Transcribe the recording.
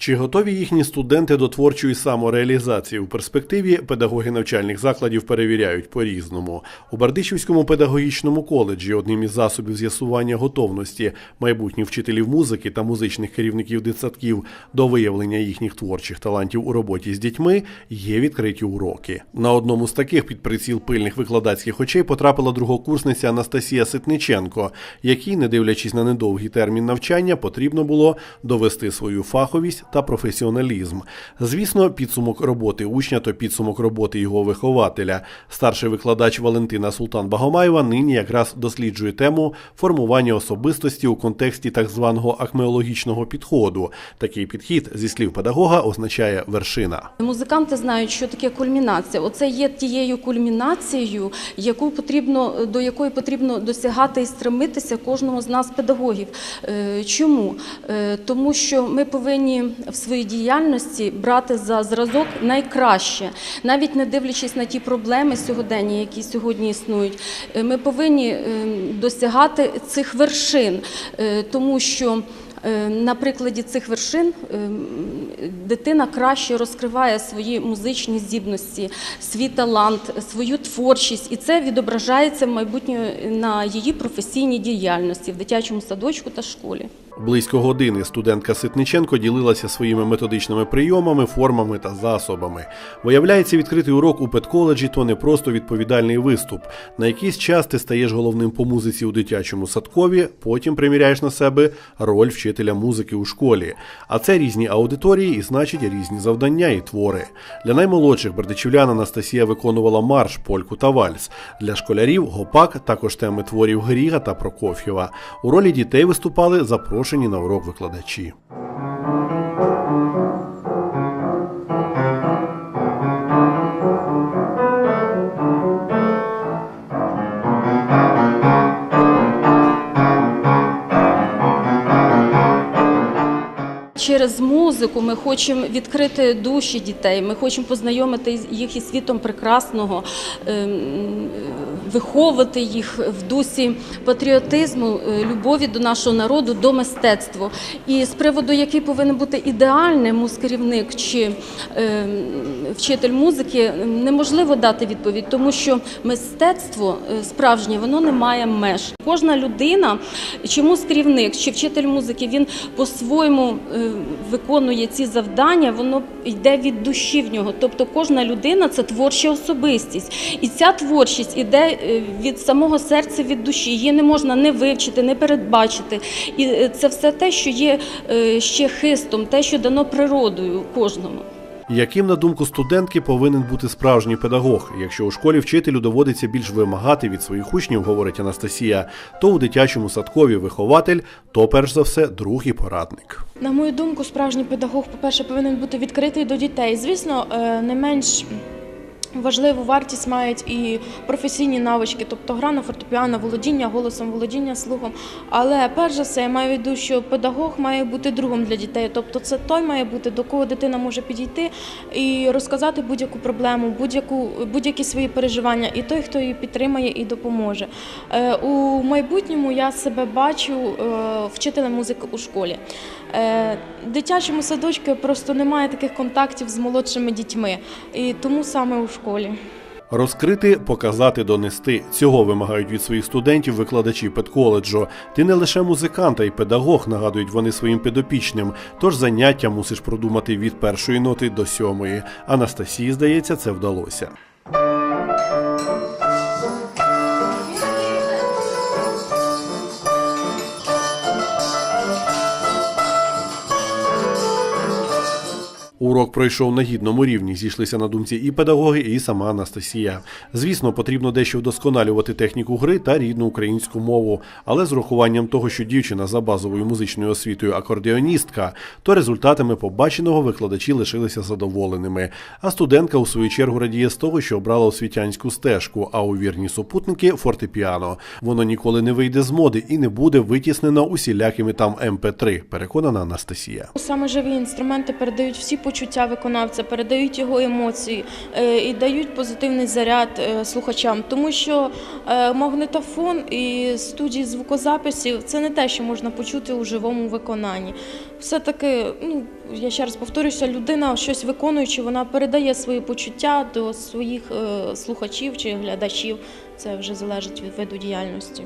Чи готові їхні студенти до творчої самореалізації у перспективі? Педагоги навчальних закладів перевіряють по-різному. У Бардичівському педагогічному коледжі одним із засобів з'ясування готовності майбутніх вчителів музики та музичних керівників дитсадків до виявлення їхніх творчих талантів у роботі з дітьми є відкриті уроки. На одному з таких під приціл пильних викладацьких очей потрапила другокурсниця Анастасія Ситниченко, якій, не дивлячись на недовгий термін навчання, потрібно було довести свою фаховість та професіоналізм. Звісно, підсумок роботи учня то підсумок роботи його вихователя. Старший викладач Валентина Султан Багомаєва нині якраз досліджує тему формування особистості у контексті так званого акмеологічного підходу. Такий підхід, зі слів педагога, означає вершина. Музиканти знають, що таке кульмінація. Оце є тією кульмінацією, яку потрібно до якої потрібно досягати і стремитися кожному з нас, педагогів. Е, Чому? Е, Тому що ми повинні в своїй діяльності брати за зразок найкраще, навіть не дивлячись на ті проблеми сьогодення, які сьогодні існують. Е, Ми повинні е, досягати цих вершин, е, тому що. На прикладі цих вершин дитина краще розкриває свої музичні здібності, свій талант, свою творчість, і це відображається в майбутньому на її професійній діяльності в дитячому садочку та школі. Близько години студентка Ситниченко ділилася своїми методичними прийомами, формами та засобами. Виявляється, відкритий урок у педколеджі то не просто відповідальний виступ. На якийсь час ти стаєш головним по музиці у дитячому садкові, потім приміряєш на себе роль вчителя музики у школі. А це різні аудиторії і значить різні завдання і твори. Для наймолодших бердичівлян Анастасія виконувала марш, польку та вальс. Для школярів гопак, також теми творів Гріга та Прокоф'єва. У ролі дітей виступали запрошені на урок викладачі. Через музику ми хочемо відкрити душі дітей, ми хочемо познайомити їх із світом прекрасного, ем, виховувати їх в дусі патріотизму, е, любові до нашого народу, до мистецтва. І з приводу, який повинен бути ідеальний музкерівник чи ем, вчитель музики, неможливо дати відповідь, тому що мистецтво е, справжнє воно не має меж. Кожна людина, чи музкерівник, чи вчитель музики, він по-своєму е, виконує ці завдання, воно йде від душі в нього. Тобто кожна людина це творча особистість. І ця творчість іде е, від самого серця, від душі. Її не можна не вивчити, не передбачити. І е, це все те, що є е, ще хистом, те, що дано природою кожному. Яким, на думку студентки, повинен бути справжній педагог? Якщо у школі вчителю доводиться більш вимагати від своїх учнів, говорить Анастасія, то у дитячому садкові вихователь, то перш за все друг і порадник. На мою думку, справжній педагог, по-перше, повинен бути відкритий до дітей. Звісно, е, не менш важливу вартість мають і професійні навички, тобто гра на фортепіано, володіння голосом, володіння слухом. Але перш за все, я маю в виду, що педагог має бути другом для дітей. Тобто, це той має бути, до кого дитина може підійти і розказати будь-яку проблему, будь-яку будь-які свої переживання, і той, хто її підтримає і допоможе. Е, У майбутньому я себе бачу е, вчителем музики у школі. Е, Дитячому садочку просто немає таких контактів з молодшими дітьми, і тому саме у школі. Розкрити, показати, донести цього вимагають від своїх студентів викладачі педколеджу. Ти не лише музикант, а й педагог, нагадують вони своїм підопічним. Тож заняття мусиш продумати від першої ноти до сьомої. Анастасії, здається, це вдалося. Урок пройшов на гідному рівні. Зійшлися на думці і педагоги, і сама Анастасія. Звісно, потрібно дещо вдосконалювати техніку гри та рідну українську мову, але з урахуванням того, що дівчина за базовою музичною освітою акордеоністка, то результатами побаченого викладачі лишилися задоволеними. А студентка у свою чергу радіє з того, що обрала освітянську стежку, а у вірні супутники фортепіано. Воно ніколи не вийде з моди і не буде витіснено усілякими там МП3, переконана Анастасія. Саме живі інструменти передають всі почуття виконавця, передають його емоції е, і дають позитивний заряд е, слухачам. Тому що е, магнитофон і студії звукозаписів це не те, що можна почути у живому виконанні. Все-таки, ну я ще раз повторюся, людина щось виконуючи, вона передає свої почуття до своїх слухачів чи глядачів. Це вже залежить від виду діяльності.